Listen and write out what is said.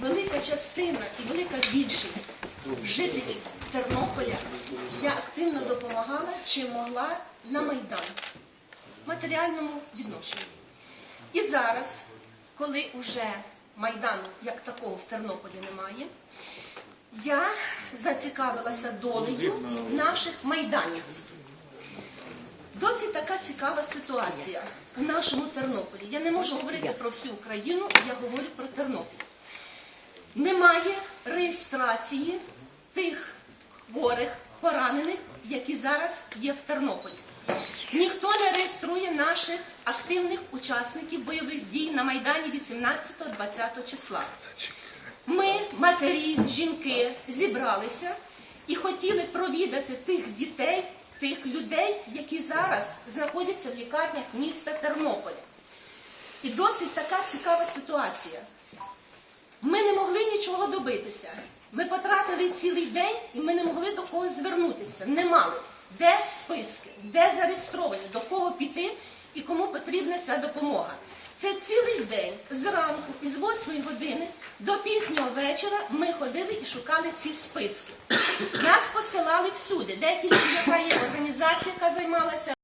велика частина і велика більшість жителів Тернополя я активно допомагала чи могла на Майдан в матеріальному відношенні. І зараз, коли уже Майдану як такого в Тернополі немає, я зацікавилася долею наших майданівців. Досить така цікава ситуація у нашому Тернополі. Я не можу говорити про всю Україну, я говорю про Тернопіль. Немає реєстрації тих хворих, поранених, які зараз є в Тернополі. Ніхто не реєструє наших активних учасників бойових дій на Майдані 18-20 числа. Ми, матері, жінки, зібралися і хотіли провідати тих дітей, тих людей, які зараз знаходяться в лікарнях міста Тернополя. І досить така цікава ситуація. Ми не могли нічого добитися. Ми потратили цілий день і ми не могли до когось звернутися. Не мали. Де списки, де зареєстровані, до кого піти і кому потрібна ця допомога. Це цілий день зранку із 8 години до пізнього вечора ми ходили і шукали ці списки. Нас посилали всюди, де тільки яка є організація, яка займалася.